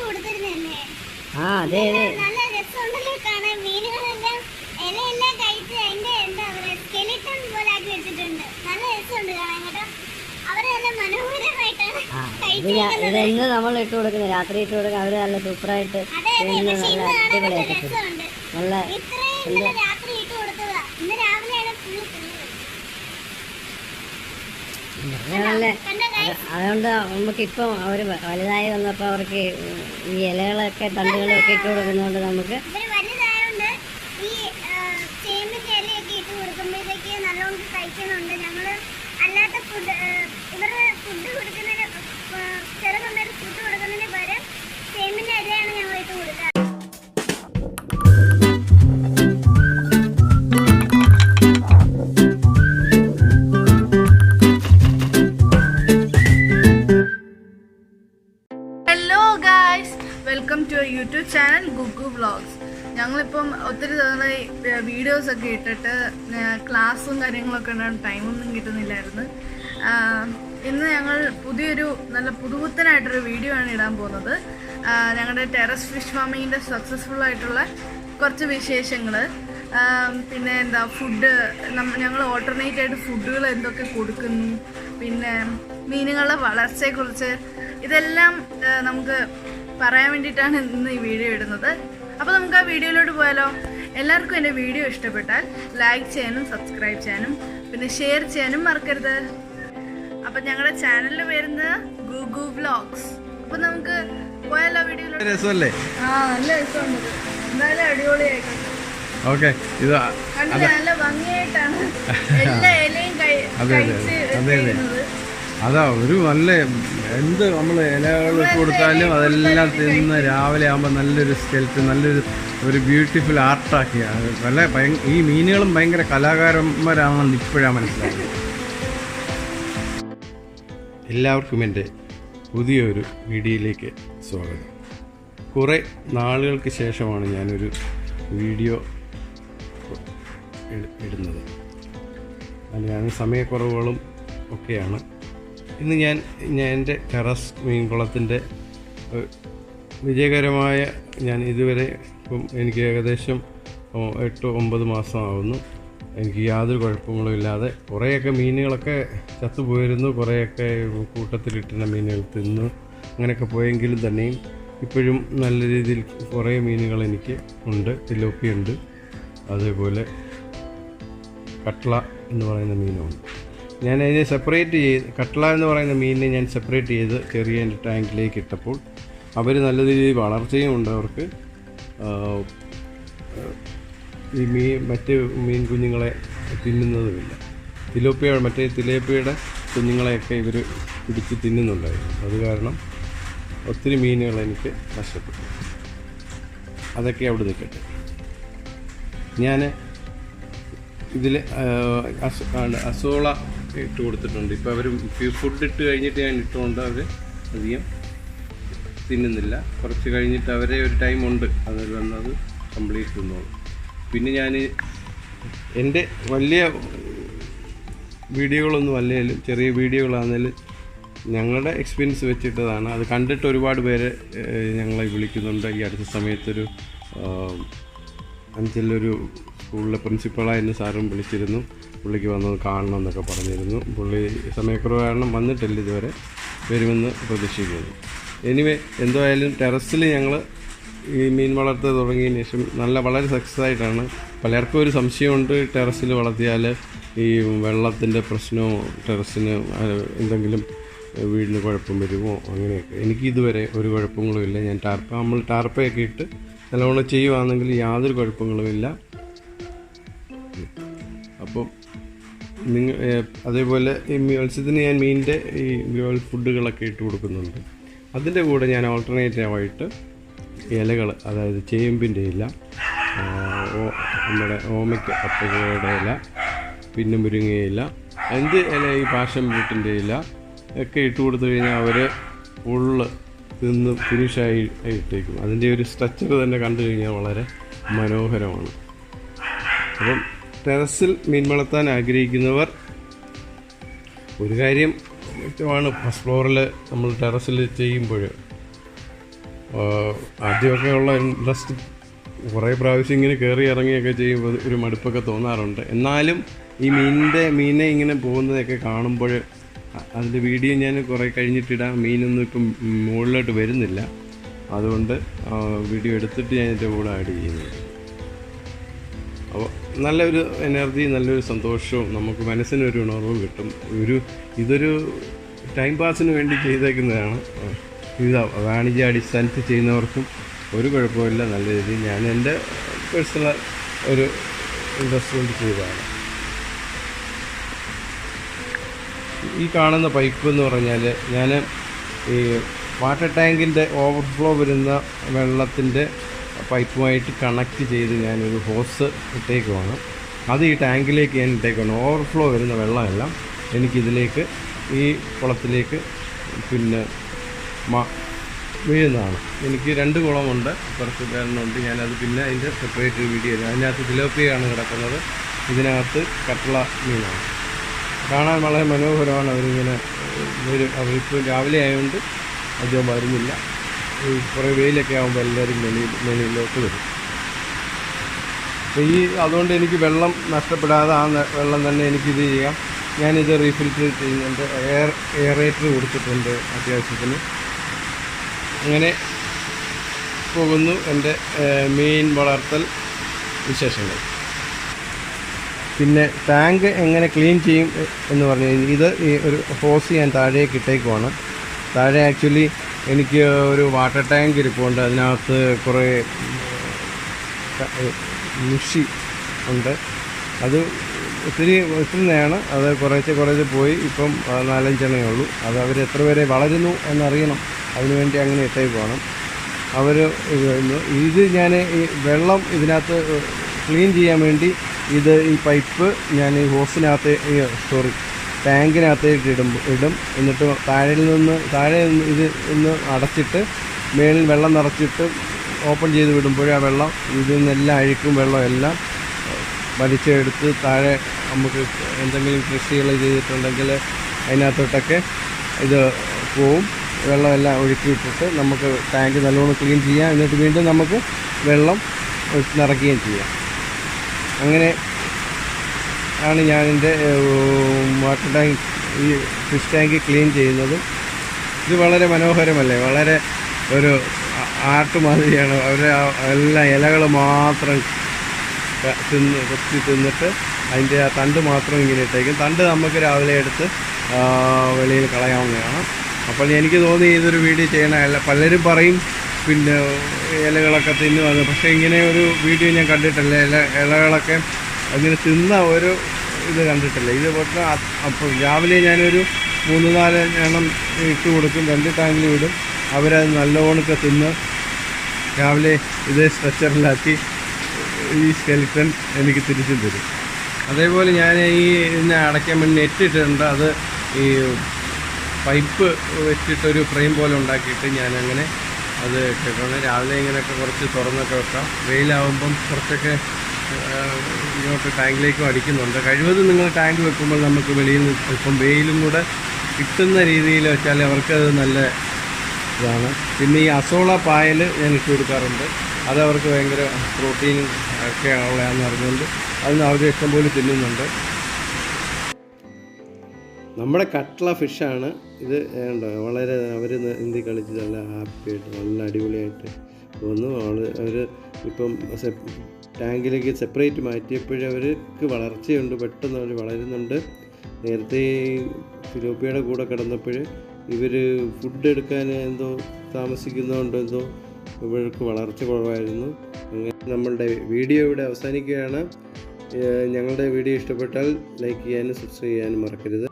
ആ അതെ അതെ. നല്ല രസമുണ്ടല്ലോ കാണാൻ. മീനുകളെല്ലാം ഇലയെല്ലാം കഴിച്ച് അതിന്റെ എന്താ പറയാ സ്കെലിട്ടൺ പോലെ ആക്കി വെച്ചിട്ടുണ്ട്. നല്ല രസമുണ്ട് കാണാൻ കേട്ടോ. അവരെല്ലാം നല്ല മനോഹരമായിട്ടാണ് ആ ഇത് ഞാൻ ഇത് ഇന്ന് നമ്മൾ ഇട്ട് കൊടുക്കുന്നത്. രാത്രി ഇട്ട് കൊടുക്കുക അവർ നല്ല സൂപ്പറായിട്ട് നല്ല അടിപൊളിയായിട്ട് നല്ല അടിപൊളിയാക്കി തരും. രസമുണ്ട് നല്ല ഇത്രയും ഇന്നലെ രാത്രി ഇട്ട് കൊടുത്തതാ ഇന്ന് രാവിലെയാണ് ഫുള്ള് guys? അതുകൊണ്ട് നമുക്ക് ഇപ്പം അവർ വലുതായി വന്നപ്പോൾ അവർക്ക് ഈ ഇലകളൊക്കെ തണ്ടുകളൊക്കെ ഇട്ട് കൊടുക്കുന്നതുകൊണ്ട് നമുക്ക് ഫുഡ് കൊടുക്കുന്നതിന് സമയത്ത് ഫുഡ് കൊടുക്കുന്നതിന് പകരം സേമിന്റെ ഇലയാണ് ഞങ്ങൾ ഇട്ട് കൊടുക്കാറ് ഞങ്ങളിപ്പം ഒത്തിരി തവണ വീഡിയോസ് ഒക്കെ ഇട്ടിട്ട് ക്ലാസ്സും കാര്യങ്ങളൊക്കെ ഉണ്ടാകും ടൈമൊന്നും കിട്ടുന്നില്ലായിരുന്നു. ഇന്ന് ഞങ്ങൾ പുതിയൊരു നല്ല പുതുപുത്തനായിട്ടൊരു വീഡിയോ ആണ് ഇടാൻ പോകുന്നത്. ഞങ്ങളുടെ ടെറസ് ഫിഷ് ഫാമിങ്ങിന്റെ സക്സസ്ഫുൾ ആയിട്ടുള്ള കുറച്ച് വിശേഷങ്ങൾ പിന്നെ എന്താ ഫുഡ് ഞങ്ങൾ ഓൾട്ടർനേറ്റ് ആയിട്ട് ഫുഡുകൾ എന്തൊക്കെ കൊടുക്കുന്നു പിന്നെ മീനുകളുടെ വളർച്ചയെക്കുറിച്ച് ഇതെല്ലാം നമുക്ക് പറയാൻ വേണ്ടിയിട്ടാണ് ഇന്ന് ഈ വീഡിയോ ഇടുന്നത്. അപ്പോൾ നമുക്ക് ആ വീഡിയോയിലോട്ട് പോയാലോ? എല്ലാവർക്കും എന്റെ വീഡിയോ ഇഷ്ടപ്പെട്ടാൽ ലൈക്ക് ചെയ്യാനും സബ്സ്ക്രൈബ് ചെയ്യാനും പിന്നെ ഷെയർ ചെയ്യാനും മറക്കരുത്. അപ്പം ഞങ്ങളുടെ ചാനലിൽ വരുന്നത് ഗൂഗു വ്ലോഗ്സ്. അപ്പം നമുക്ക് പോയാലോ വീഡിയോയിലോട്ട്? രസമല്ലേ? ആ നല്ല രസമുണ്ട്. എന്തായാലും അടിപൊളിയായിക്കോട്ടെ ഓക്കെ ഇത് നല്ല ഭംഗിയായിട്ടാണ് എല്ലാ ഇലയും കഴിച്ച് അതെ, ഒരു നല്ല എന്ത് നമ്മൾ ഇലകൾ കൊടുത്താലും അതെല്ലാം തിന്ന് രാവിലെ ആകുമ്പോൾ നല്ലൊരു സ്കെൽറ്റ് നല്ലൊരു ഒരു ബ്യൂട്ടിഫുൾ ആർട്ടാക്കി നല്ല ഈ മീനുകളും ഭയങ്കര കലാകാരന്മാരാണെന്ന് ഇപ്പോഴാണ് മനസ്സിലായത്. എല്ലാവർക്കും എന്റെ പുതിയൊരു വീഡിയോയിലേക്ക് സ്വാഗതം. കുറേ നാളുകൾക്ക് ശേഷമാണ് ഞാനൊരു വീഡിയോ ഇട- ഇടുന്നത്. അതിന് സമയക്കുറവുകളും ഒക്കെയാണ്. ഇന്ന് ഞാൻ ഞാൻ എന്റെ ടെറസ് മീൻകുളത്തിന്റെ വിജയകരമായ ഞാൻ ഇതുവരെ ഇപ്പം എനിക്ക് ഏകദേശം എട്ട് ഒമ്പത് മാസമാവുന്നു. എനിക്ക് യാതൊരു കുഴപ്പങ്ങളും ഇല്ലാതെ കുറേയൊക്കെ മീനുകളൊക്കെ ചത്തുപോയിരുന്നു കുറേയൊക്കെ കൂട്ടത്തിലിട്ടുന്ന മീനുകൾ തിന്നു. അങ്ങനെയൊക്കെ പോയെങ്കിലും തന്നെയും ഇപ്പോഴും നല്ല രീതിയിൽ കുറേ മീനുകൾ എനിക്ക് ഉണ്ട്. തിലോപ്പിയുണ്ട് അതേപോലെ കട്ട്ള എന്ന് പറയുന്ന മീനുമുണ്ട് ഞാൻ അതിനെ സെപ്പറേറ്റ് ചെയ്ത് കട്ട്ള എന്ന് പറയുന്ന മീനിനെ ഞാൻ സെപ്പറേറ്റ് ചെയ്ത് ചെറിയ എന്റെ ടാങ്കിലേക്ക് ഇട്ടപ്പോൾ അവർ നല്ല രീതിയിൽ വളർച്ചയും ഉണ്ട് അവർക്ക്. ഈ മീൻ മറ്റ് മീൻ കുഞ്ഞുങ്ങളെ തിന്നുന്നതുമില്ല. തിലോപ്പിയ മറ്റേ തിലേപ്പിയുടെ കുഞ്ഞുങ്ങളെയൊക്കെ ഇവർ പിടിച്ച് തിന്നുന്നുണ്ടായിരുന്നു. അത് കാരണം ഒത്തിരി മീനുകൾ എനിക്ക് നഷ്ടപ്പെട്ടു. അതൊക്കെ അവിടെ നിൽക്കട്ടെ ഞാൻ ഇതിൽ അസോള ഇട്ട് കൊടുത്തിട്ടുണ്ട്. ഇപ്പോൾ അവർ ഫുഡ് ഇട്ട് കഴിഞ്ഞിട്ട് ഞാൻ ഇട്ടുകൊണ്ട് അവർ അധികം തിന്നുന്നില്ല. കുറച്ച് കഴിഞ്ഞിട്ട് അവരെ ഒരു ടൈം ഉണ്ട്. അതിൽ വന്നത് കംപ്ലീറ്റ് തിന്നോളും. പിന്നെ ഞാൻ എന്റെ വലിയ വീഡിയോകളൊന്നും അല്ലെങ്കിലും ചെറിയ വീഡിയോകളാണെങ്കിലും ഞങ്ങളുടെ എക്സ്പീരിയൻസ് വെച്ചിട്ടതാണ്. അത് കണ്ടിട്ട് ഒരുപാട് പേര് ഞങ്ങളെ വിളിക്കുന്നുണ്ട്. ഈ അടുത്ത സമയത്തൊരു അഞ്ചലൊരു സ്കൂളിലെ പ്രിൻസിപ്പളായിരുന്നു സാറും വിളിച്ചിരുന്നു. പുള്ളിക്ക് വന്നത് കാണണം എന്നൊക്കെ പറഞ്ഞിരുന്നു. പുള്ളി സമയക്കുറവ് കാരണം വന്നിട്ടില്ല ഇതുവരെ. വരുമെന്ന് പ്രതീക്ഷിക്കുന്നു. എനിവേ എന്തായാലും ടെറസിൽ ഞങ്ങൾ ഈ മീൻ വളർത്തൽ തുടങ്ങിയതിന് ശേഷം നല്ല വളരെ സക്സസ് ആയിട്ടാണ്. പലർക്കും ഒരു സംശയമുണ്ട് ടെറസിൽ വളർത്തിയാൽ ഈ വെള്ളത്തിന്റെ പ്രശ്നമോ ടെറസിന് എന്തെങ്കിലും വീടിന് കുഴപ്പം വരുമോ അങ്ങനെയൊക്കെ. എനിക്ക് ഇതുവരെ ഒരു കുഴപ്പങ്ങളും ഇല്ല. ഞാൻ ടാർപ്പ നമ്മൾ ടാർപ്പയൊക്കെ ഇട്ട് നല്ലവണ്ണം ചെയ്യുവാണെങ്കിൽ യാതൊരു കുഴപ്പങ്ങളുമില്ല അപ്പോൾ നിങ്ങൾ അതേപോലെ ഈ മത്സ്യത്തിന് ഞാൻ മീനിന്റെ ഈ ഗ്രോൾ ഫുഡുകളൊക്കെ ഇട്ട് കൊടുക്കുന്നുണ്ട്. അതിന്റെ കൂടെ ഞാൻ ഓൾട്ടർനേറ്റീവായിട്ട് ഇലകൾ അതായത് ചേമ്പിന്റെ ഇല ഓ- നമ്മുടെ ഓമയ്ക്ക് കപ്പകയുടെ ഇല പിന്നെ മുരിങ്ങയില എന്ത് ഇല ഈ പാഷൻ ബൂട്ടിന്റെ ഇല ഒക്കെ ഇട്ട് കൊടുത്തു കഴിഞ്ഞാൽ അവർ ഫുള്ള് തിന്ന് ഫിനിഷായി ഇട്ടേക്കും അതിന്റെ ഒരു സ്ട്രക്ചർ തന്നെ കണ്ടു കഴിഞ്ഞാൽ വളരെ മനോഹരമാണ്. അപ്പം ടെറസിൽ മീൻ വളർത്താൻ ആഗ്രഹിക്കുന്നവർ ഒരു കാര്യം വ്യക്തമാണ് ഫസ്റ്റ് ഫ്ലോറിൽ നമ്മൾ ടെറസിൽ ചെയ്യുമ്പോൾ ആദ്യമൊക്കെ ഉള്ള ഇൻട്രസ്റ്റ് കുറേ പ്രാവശ്യം ഇങ്ങനെ കയറി ഇറങ്ങിയൊക്കെ ചെയ്യുമ്പോൾ ഒരു മടുപ്പൊക്കെ തോന്നാറുണ്ട്. എന്നാലും ഈ മീനിന്റെ മീനെ ഇങ്ങനെ പോകുന്നതൊക്കെ കാണുമ്പോൾ അതിന്റെ വീഡിയോ ഞാൻ കുറേ കഴിഞ്ഞിട്ടിടാം. മീനൊന്നും ഇപ്പം മുകളിലോട്ട് വരുന്നില്ല. അതുകൊണ്ട് വീഡിയോ എടുത്തിട്ട് ഞാൻ എന്റെ കൂടെ ആഡ് ചെയ്യുന്നുണ്ട് അപ്പോൾ നല്ലൊരു എനർജി നല്ലൊരു സന്തോഷവും നമുക്ക് മനസ്സിനൊരു ഉണർവും കിട്ടും. ഒരു ഇതൊരു ടൈം പാസിന് വേണ്ടി ചെയ്തേക്കുന്നതാണ്. ഇത് വാണിജ്യ അടിസ്ഥാനത്തിൽ ചെയ്യുന്നവർക്കും ഒരു കുഴപ്പമില്ല നല്ല രീതിയിൽ ഞാൻ എന്റെ പേഴ്സണൽ ഒരു കൊണ്ട് ചെയ്തതാണ്. ഈ കാണുന്ന പൈപ്പ് എന്ന് പറഞ്ഞാൽ ഞാൻ ഈ വാട്ടർ ടാങ്കിന്റെ ഓവർഫ്ലോ വരുന്ന വെള്ളത്തിന്റെ പൈപ്പുമായിട്ട് കണക്ട് ചെയ്ത് ഞാനൊരു ഹോസ് ഇട്ടേക്കുവാണ്. അത് ഈ ടാങ്കിലേക്ക് ഞാൻ ഇട്ടേക്കുവാണ്. ഓവർഫ്ലോ വരുന്ന വെള്ളമെല്ലാം എനിക്കിതിലേക്ക് ഈ കുളത്തിലേക്ക് പിന്നെ വീഴുന്നതാണ്. എനിക്ക് രണ്ട് കുളമുണ്ട്. കുറച്ച് പേരുന്നുണ്ട് ഞാനത് പിന്നെ അതിന്റെ സെപ്പറേറ്റ് വീഡിയോ അതിനകത്ത് തിലോപ്പിയാണ് കിടക്കുന്നത്. ഇതിനകത്ത് കട്ടള മീനാണ്. കാണാൻ വളരെ മനോഹരമാണ്. അവരിങ്ങനെ വരും അവരിപ്പോൾ രാവിലെ ആയതുകൊണ്ട് അധികം വരുന്നില്ല. ഈ കുറേ വെയിലൊക്കെ ആകുമ്പോൾ എല്ലാവരും വെളിയിൽ വെളിയിലോട്ട് വരും. അപ്പോൾ ഈ അതുകൊണ്ട് എനിക്ക് വെള്ളം നഷ്ടപ്പെടാതെ ആ വെള്ളം തന്നെ എനിക്കിത് ചെയ്യാം. ഞാനിത് റീഫിൽറ്റർ ചെയ്യുന്നുണ്ട്. എയർ എയറേറ്റർ കൊടുത്തിട്ടുണ്ട് അത്യാവശ്യത്തിന്. അങ്ങനെ പോകുന്നു എന്റെ മീൻ വളർത്തൽ വിശേഷങ്ങൾ. പിന്നെ ടാങ്ക് എങ്ങനെ ക്ലീൻ ചെയ്യും എന്ന് പറഞ്ഞു കഴിഞ്ഞാൽ ഇത് ഈ ഒരു ഹോസ് ഞാൻ താഴേക്ക് ഇട്ടേക്കുവാണ്. താഴെ ആക്ച്വലി എനിക്ക് ഒരു വാട്ടർ ടാങ്ക് ഇരിപ്പുണ്ട്. അതിനകത്ത് കുറേ മുഷി ഉണ്ട്. അത് ഒത്തിരി ഒത്തിരിയാണ്. അത് കുറേശ്ശെ കുറേശ്ശെ പോയി. ഇപ്പം നാലഞ്ചെണ്ണേ ഉള്ളൂ. അത് അവർ എത്ര പേരെ വളരുന്നു എന്നറിയണം. അതിനുവേണ്ടി അങ്ങനെ ഇട്ടേക്കുവാണ് അവർ ഇത് ഞാൻ ഈ വെള്ളം ഇതിനകത്ത് ക്ലീൻ ചെയ്യാൻ വേണ്ടി ഇത് ഈ പൈപ്പ് ഞാൻ ഈ ഹോസിനകത്ത് സോറി ടാങ്കിനകത്തേക്ക് ഇടും ഇടും. എന്നിട്ട് താഴെയിൽ നിന്ന് താഴെ ഇത് ഒന്ന് അടച്ചിട്ട് മേളിൽ വെള്ളം നിറച്ചിട്ട് ഓപ്പൺ ചെയ്ത് വിടുമ്പോഴേ ആ വെള്ളം ഇതിൽ നിന്നെല്ലാം അഴുക്കും വെള്ളം എല്ലാം വലിച്ചെടുത്ത് താഴെ നമുക്ക് എന്തെങ്കിലും കൃഷികൾ ചെയ്തിട്ടുണ്ടെങ്കിൽ അതിനകത്തോട്ടൊക്കെ ഇത് പോവും. വെള്ളമെല്ലാം ഒഴുക്കിയിട്ടിട്ട് നമുക്ക് ടാങ്ക് നല്ലോണം ക്ലീൻ ചെയ്യാം. എന്നിട്ട് വീണ്ടും നമുക്ക് വെള്ളം നിറയ്ക്കുകയും ചെയ്യാം. അങ്ങനെ ആണ് ഞാൻ എന്റെ വാട്ടർ ടാങ്ക് ഈ ഫിഷ് ടാങ്ക് ക്ലീൻ ചെയ്യുന്നത്. ഇത് വളരെ മനോഹരമല്ലേ? വളരെ ഒരു ആർട്ട് മാതിരിയാണ് അവരെ എല്ലാ ഇലകൾ മാത്രം തിന്ന് കൊത്തി തിന്നിട്ട് അതിന്റെ ആ തണ്ട് മാത്രം ഇങ്ങനെ ഇട്ടേക്കും. തണ്ട് നമുക്ക് രാവിലെ എടുത്ത് വെളിയിൽ കളയാവുന്നതാണ്. അപ്പോൾ എനിക്ക് തോന്നി ഇതൊരു വീഡിയോ ചെയ്യണമല്ല പലരും പറയും പിന്നെ ഇലകളൊക്കെ തിന്നു വന്നു പക്ഷേ ഇങ്ങനെ ഒരു വീഡിയോ ഞാൻ കണ്ടിട്ടില്ല. ഇല ഇലകളൊക്കെ അങ്ങനെ തിന്ന ഒരു ഇത് കണ്ടിട്ടില്ല. ഇത് പൊട്ട അപ്പോൾ രാവിലെ ഞാനൊരു മൂന്ന് നാല് എണ്ണം ഇട്ട് കൊടുക്കും രണ്ട് ടാങ്കിൽ വിടും. അവരത് നല്ലവണ്ണമൊക്കെ തിന്ന് രാവിലെ ഇത് സ്ട്രെച്ചറിലാക്കി ഈ സ്കെലിറ്റൻ എനിക്ക് തിരിച്ചും തരും. അതേപോലെ ഞാൻ ഈ ഇതിനെ അടയ്ക്കാൻ വേണ്ടി നെറ്റ് ഇട്ടിട്ടുണ്ട്. അത് ഈ പൈപ്പ് വെച്ചിട്ടൊരു ഫ്രെയിം പോലെ ഉണ്ടാക്കിയിട്ട് ഞാനങ്ങനെ അത് ഇട്ടിട്ടുണ്ട്. രാവിലെ ഇങ്ങനെയൊക്കെ കുറച്ച് തുറന്നൊക്കെ വെക്കാം. വെയിലാവുമ്പം കുറച്ചൊക്കെ ഇങ്ങോട്ട് ടാങ്കിലേക്കും അടിക്കുന്നുണ്ട്. കഴിവതും നിങ്ങൾ ടാങ്ക് വെക്കുമ്പോൾ നമുക്ക് വെളിയിൽ നിന്ന് ഇപ്പം വെയിലും കൂടെ കിട്ടുന്ന രീതിയിൽ വെച്ചാൽ അവർക്കത് നല്ല ഇതാണ്. പിന്നെ ഈ അസോള പായൽ ഞാൻ ഇട്ട് കൊടുക്കാറുണ്ട്. അത് അവർക്ക് ഭയങ്കര പ്രോട്ടീൻ ഒക്കെ ഉള്ളതാണെന്ന് അറിഞ്ഞുകൊണ്ട് അതിന് അവർ ഇഷ്ടംപോലെ തിന്നുന്നുണ്ട്. നമ്മുടെ കട്ട്ള ഫിഷാണ്. ഇത് ഉണ്ടോ വളരെ അവർ ഇന്ത്യ കളിച്ച് നല്ല ഹാപ്പിയായിട്ട് നല്ല അടിപൊളിയായിട്ട് വന്നു. അവൾ അവർ ഇപ്പം ടാങ്കിലേക്ക് സെപ്പറേറ്റ് മാറ്റിയപ്പോഴേ അവർക്ക് വളർച്ചയുണ്ട് പെട്ടെന്ന് അവർ വളരുന്നുണ്ട്. നേരത്തെ ഫിലോപ്പിയുടെ കൂടെ കിടന്നപ്പോൾ ഇവർ ഫുഡ് എടുക്കാൻ എന്തോ താമസിക്കുന്നതുകൊണ്ട് എന്തോ ഇവർക്ക് വളർച്ച കുറവായിരുന്നു. അങ്ങനെ നമ്മളുടെ വീഡിയോ ഇവിടെ അവസാനിക്കുകയാണ്. ഞങ്ങളുടെ വീഡിയോ ഇഷ്ടപ്പെട്ടാൽ ലൈക്ക് ചെയ്യാനും സബ്സ്ക്രൈബ് ചെയ്യാനും മറക്കരുത്.